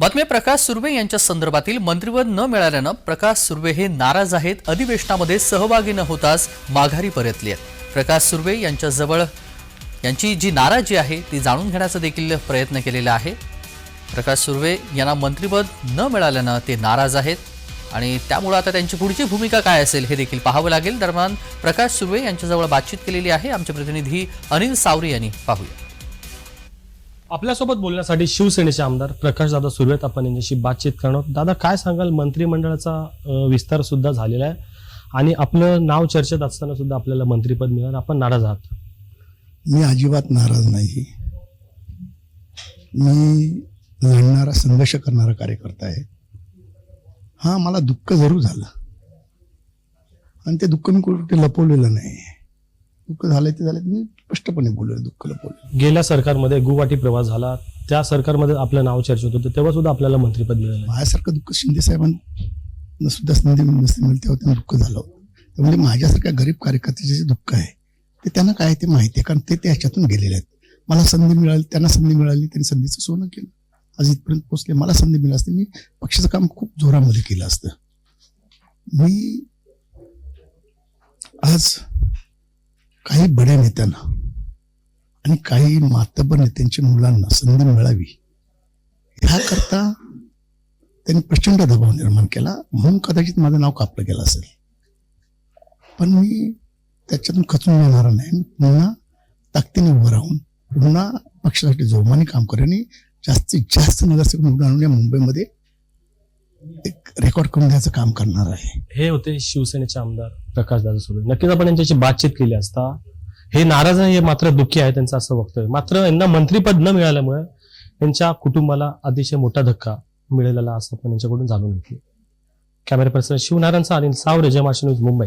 बातमी प्रकाश सुर्वे यांच्या संदर्भातील मंत्रिपद न मिळाल्यानं प्रकाश सुर्वे हे नाराज आहेत. अधिवेशनामध्ये सहभागी न होताच माघारी परतले आहेत. प्रकाश सुर्वे यांच्याजवळ यांची जी नाराजी आहे ती जाणून घेण्याचा देखील प्रयत्न केलेला आहे. प्रकाश सुर्वे यांना मंत्रिपद न मिळाल्यानं ते नाराज आहेत. आणि त्यामुळं आता त्यांची पुढची भूमिका काय असेल हे देखील पाहावं लागेल. दरम्यान प्रकाश सुर्वे यांच्याजवळ बातचीत केलेली आहे. आमचे प्रतिनिधी अनिल सावरी यांनी पाहूया. आपल्यासोबत बोलण्यासाठी शिवसेनेचे आमदार प्रकाश दादा सुर्वेत आपण यांच्याशी बातचीत करणार आहोत. दादा काय सांगाल? मंत्रिमंडळाचा विस्तार सुद्धा झालेला आहे आणि आपलं नाव चर्चेत असताना सुद्धा आपल्याला मंत्रिपद मिळालं. आपण नाराज आहात. मी अजिबात नाराज नाही. मी लढणारा संघर्ष करणारा कार्यकर्ता आहे. हा मला दुःख जरूर झालं. आणि ते दुःख मी कुठे लपवलेलं नाही. दुःख झालं ते झालं मी स्पष्टपणे बोललो दुःख लपवलेलं गेल्या सरकारमध्ये गुवाहाटी प्रवास झाला. त्या सरकारमध्ये आपलं नाव चर्चेत होतं. तेव्हा सुद्धा आपल्याला मंत्रिपद मिळालं माझ्यासारखं दुःख शिंदे साहेबांना सुद्धा संधी नसते मिळते तेव्हा त्यांना दुःख झालं होतं. त्यामुळे माझ्यासारख्या गरीब कार्यकर्त्याचे जे दुःख आहे ते त्यांना काय ते माहिती आहे कारण ते त्या ह्याच्यातून गेलेले आहेत. मला संधी मिळाली त्यांना संधी मिळाली त्यांनी संधीचं सोनं केलं. आज इथपर्यंत पोहोचले मला संधी मिळाली असते. मी पक्षाचं काम खूप जोरामध्ये केलं असतं. मी आज काही बड्या नेत्यांना आणि काही मातबर नेत्यांच्या मुलांना संधी मिळावी ह्याकरता त्यांनी प्रचंड दबाव निर्माण केला. म्हणून कदाचित माझं नाव कापलं गेलं असेल. पण मी त्याच्यातून खचून येणार नाही. मी पुन्हा ताकदीने उभं राहून पुन्हा पक्षासाठी जोमाने काम करेन आणि जास्तीत जास्त नगरसेवक निवडून आणून या मुंबईमध्ये एक रेकॉर्ड करून द्यायचं काम करणार आहे. हे होते शिवसेनेचे आमदार प्रकाश दादा सुर्वे नक्कीच आपण यांच्याशी बातचीत केली असता. हे नाराज आहे हे मात्र दुःखी आहे त्यांचं असं वक्तव्य. मात्र यांना मंत्रीपद न मिळाल्यामुळे त्यांच्या कुटुंबाला अतिशय मोठा धक्का मिळालेला असं आपण यांच्याकडून जाणून घेतलं. कॅमेरा पर्सन शिवनारायणचा अनिल सावरे जय न्यूज मुंबई.